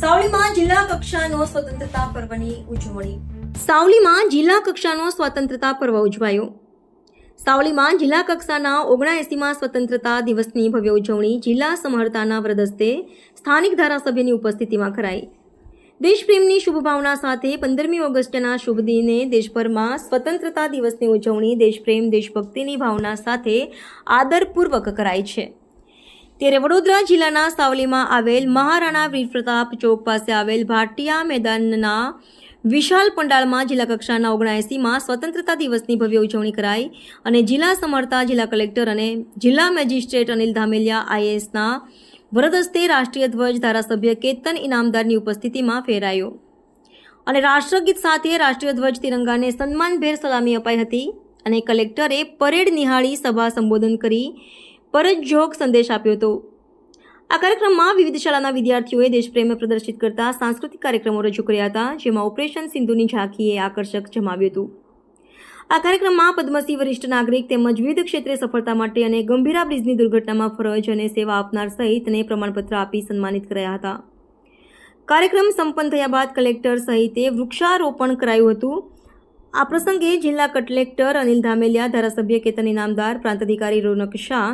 સાવલીમાં જિલ્લા કક્ષાનો સ્વતંત્રતા પર્વની ઉજવણી. સાવલીમાં જિલ્લા કક્ષાનો સ્વતંત્રતા પર્વ ઉજવાયો. સાવલીમાં જિલ્લા કક્ષાના ઓગણએસીમાં સ્વતંત્રતા દિવસની ભવ્ય ઉજવણી જિલ્લા સમહર્તાના વ્રદસ્તે સ્થાનિક ધારાસભ્યની ઉપસ્થિતિમાં કરાઈ. દેશપ્રેમની શુભભાવના સાથે પંદરમી ઓગસ્ટના શુભ દિને દેશભરમાં સ્વતંત્રતા દિવસની ઉજવણી દેશપ્રેમ દેશભક્તિની ભાવના સાથે આદરપૂર્વક કરાઈ છે. ત્યારે વડોદરા જિલ્લાના સાવલીમાં આવેલ મહારાણા વીર પ્રતાપ ચોક પાસે આવેલ ભાટિયા મેદાનના વિશાલ પંડાળમાં જિલ્લા કક્ષાના ઓગણએંસીમાં સ્વતંત્રતા દિવસની ભવ્ય ઉજવણી કરાઈ અને જિલ્લા સમર્થા, જિલ્લા કલેક્ટર અને જિલ્લા મેજિસ્ટ્રેટ અનિલ ધામેલિયા આઈએએસના વરદસ્તે રાષ્ટ્રીય ધ્વજ ધારાસભ્ય કેતન ઇનામદારની ઉપસ્થિતિમાં ફેરાયો. અને રાષ્ટ્રગીત સાથે રાષ્ટ્રીય ધ્વજ તિરંગાને સન્માનભેર સલામી અપાઈ હતી અને કલેક્ટરે પરેડ નિહાળી સભા સંબોધન કરી પરજોગ સંદેશ આપ્યો હતો. આ કાર્યક્રમમાં વિવિધ શાળાના વિદ્યાર્થીઓએ દેશપ્રેમ પ્રદર્શિત કરતા સાંસ્કૃતિક કાર્યક્રમો રજૂ કર્યા હતા, જેમાં ઓપરેશન સિંધુની ઝાંખીએ આકર્ષક જમાવ્યું હતું. આ કાર્યક્રમમાં પદ્મસિંહ વરિષ્ઠ નાગરિક તેમજ વિવિધ ક્ષેત્રે સફળતા માટે અને ગંભીરા બ્રિજની દુર્ઘટનામાં ફરજ અને સેવા આપનાર સહિતને પ્રમાણપત્ર આપી સન્માનિત કરાયા હતા. કાર્યક્રમ સંપન્ન થયા બાદ કલેક્ટર સહિતે વૃક્ષારોપણ કરાયું હતું. આ પ્રસંગે જિલ્લા કલેક્ટર અનિલ ધામેલિયા, ધારાસભ્ય કેતન ઇનામદાર પ્રાંત અધિકારી રોનક શાહ,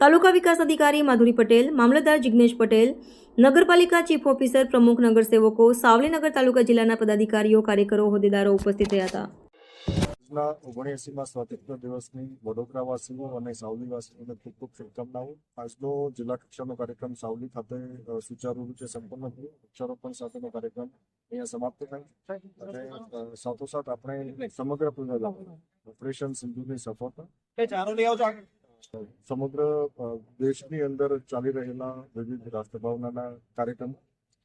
તાલુકા વિકાસ અધિકારી માધુરી પટેલ, મામલતદાર જિગ્નેશ પટેલ, નગરપાલિકા ચીફ ઓફિસર પ્રમુખ નગરસેવકો, સાવલીનગર તાલુકા જિલ્લાના પદાધિકારીઓ, કાર્યકરો, હોદ્દેદારો ઉપસ્થિત રહ્યા હતા. આજના ઓગણએસીમાં સ્વાતંત્ર્ય દિવસની વડોદરાવાસીઓ અને સાવલીવાસીઓને ખૂબ ખૂબ શુભકામનાઓ. આજનો જિલ્લા કક્ષાનો કાર્યક્રમ સાવલી ખાતે સુચારુ રીતે સંપન્ન થયો. વૃક્ષારોપણ સાથેનો કાર્યક્રમ અહીંયા સમાપ્ત થાય. અને સાથોસાથ આપણે સમગ્ર ઓપરેશન સિંધુની સફળતા સમગ્ર દેશની અંદર ચાલી રહેલા વિવિધ રાષ્ટ્રભાવનાના કાર્યક્રમ.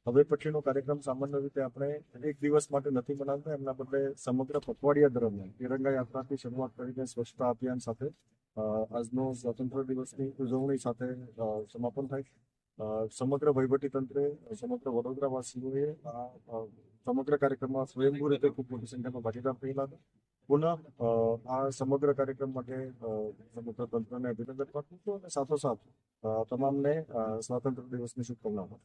હવે પછીનો કાર્યક્રમ સામાન્ય રીતે આપણે એક દિવસ માટે નથી બનાવતા. એમના બદલે સમગ્ર પખવાડિયા દરમિયાન તિરંગા યાત્રાથી શરૂઆત કરીને સ્વચ્છતા અભિયાન સાથે આજનો સ્વતંત્ર દિવસની ઉજવણી સાથે સમાપન થાય. છે. સમગ્ર વહીવટી તંત્રે સમગ્ર વડોદરાવાસીઓએ આ સમગ્ર કાર્યક્રમમાં સ્વયંભૂ રીતે ખૂબ મોટી સંખ્યામાં ભાગીદાર થયેલા હતા. પુનઃ આ સમગ્ર કાર્યક્રમ માટે સમગ્ર તંત્રને અભિનંદન પાઠવું છું અને સાથોસાથ તમામને અ, સ્વાતંત્ર્ય દિવસની શુભકામનાઓ